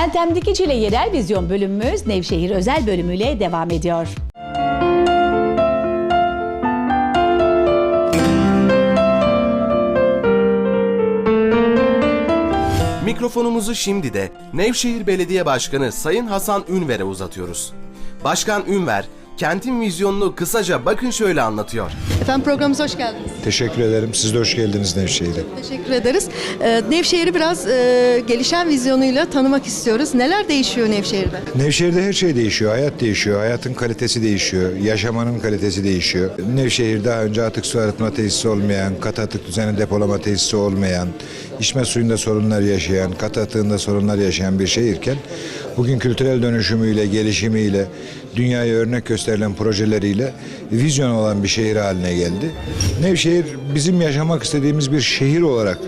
Meltem Dikici ile Yerel Vizyon bölümümüz Nevşehir özel bölümüyle devam ediyor. Mikrofonumuzu şimdi de Nevşehir Belediye Başkanı Sayın Hasan Ünver'e uzatıyoruz. Başkan Ünver, kentin vizyonunu kısaca bakın şöyle anlatıyor. Efendim programımıza hoş geldiniz. Teşekkür ederim. Siz de hoş geldiniz Nevşehir'e. Teşekkür ederiz. Ee, Nevşehir'i biraz e, gelişen vizyonuyla tanımak istiyoruz. Neler değişiyor Nevşehir'de? Nevşehir'de her şey değişiyor. Hayat değişiyor. Hayatın kalitesi değişiyor. Yaşamanın kalitesi değişiyor. Nevşehir daha önce atık su arıtma tesisi olmayan, katı atık düzenli depolama tesisi olmayan, içme suyunda sorunlar yaşayan, katı atığında sorunlar yaşayan bir şehirken bugün kültürel dönüşümüyle, gelişimiyle, dünyaya örnek gösterilen projeleriyle vizyon olan bir şehir haline geldi. Nevşehir bizim yaşamak istediğimiz bir şehir olarak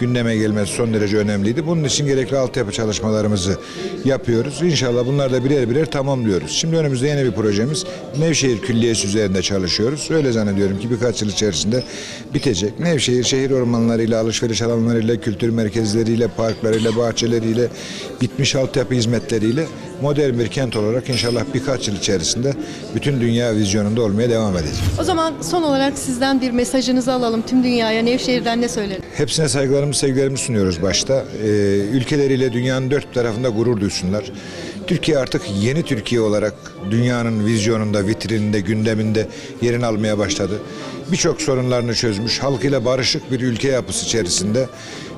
gündeme gelmesi son derece önemliydi. Bunun için gerekli altyapı çalışmalarımızı yapıyoruz. İnşallah bunlar da birer birer tamamlıyoruz. Şimdi önümüzde yeni bir projemiz Nevşehir Külliyesi üzerinde çalışıyoruz. Öyle zannediyorum ki birkaç yıl içerisinde bitecek. Nevşehir şehir ormanlarıyla, alışveriş alanlarıyla, kültür merkezleriyle, parklarıyla, bahçeleriyle, bitmiş altyapı hizmetleriyle modern bir kent olarak inşallah birkaç yıl içerisinde bütün dünya vizyonunda olmaya devam edecek. O zaman son olarak sizden bir mesajınızı alalım tüm dünyaya. Nevşehir'den ne söylerim? Hepsine saygılarımızı, sevgilerimizi sunuyoruz başta. Ee, ülkeleriyle dünyanın dört tarafında gurur duysunlar. Türkiye artık yeni Türkiye olarak dünyanın vizyonunda, vitrininde, gündeminde yerini almaya başladı. Birçok sorunlarını çözmüş, halkıyla barışık bir ülke yapısı içerisinde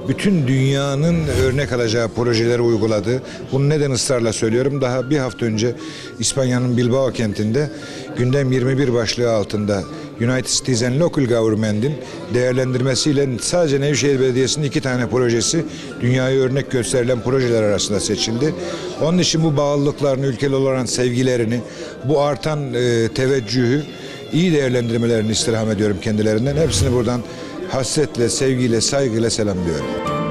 bütün dünyanın örnek alacağı projeleri uyguladı. Bunu neden ısrarla söylüyorum? Daha bir hafta önce İspanya'nın Bilbao kentinde gündem 21 başlığı altında United Cities and Local Government'in değerlendirmesiyle sadece Nevşehir Belediyesi'nin iki tane projesi dünyaya örnek gösterilen projeler arasında seçildi. Onun için bu bağlılıklarını, ülkeli olan sevgilerini, bu artan e, teveccühü iyi değerlendirmelerini istirham ediyorum kendilerinden. Hepsini buradan hasretle, sevgiyle, saygıyla selamlıyorum.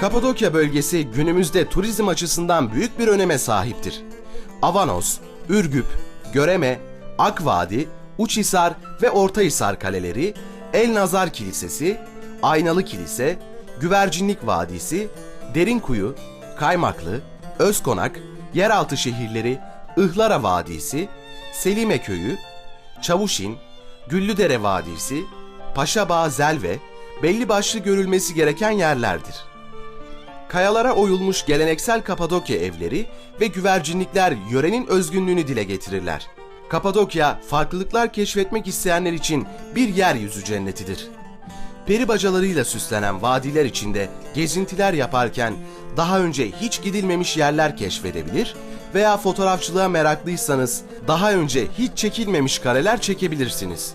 Kapadokya bölgesi günümüzde turizm açısından büyük bir öneme sahiptir. Avanos, Ürgüp, Göreme, Akvadi, Uçhisar ve Ortahisar kaleleri, El Nazar Kilisesi, Aynalı Kilise, Güvercinlik Vadisi, Derinkuyu, Kaymaklı, Özkonak, yeraltı şehirleri Ihlara Vadisi, Selime Köyü, Çavuşin, Güllüdere Vadisi, Paşabağ Zelve belli başlı görülmesi gereken yerlerdir. Kayalara oyulmuş geleneksel Kapadokya evleri ve güvercinlikler yörenin özgünlüğünü dile getirirler. Kapadokya, farklılıklar keşfetmek isteyenler için bir yeryüzü cennetidir. Peri bacalarıyla süslenen vadiler içinde gezintiler yaparken daha önce hiç gidilmemiş yerler keşfedebilir veya fotoğrafçılığa meraklıysanız daha önce hiç çekilmemiş kareler çekebilirsiniz.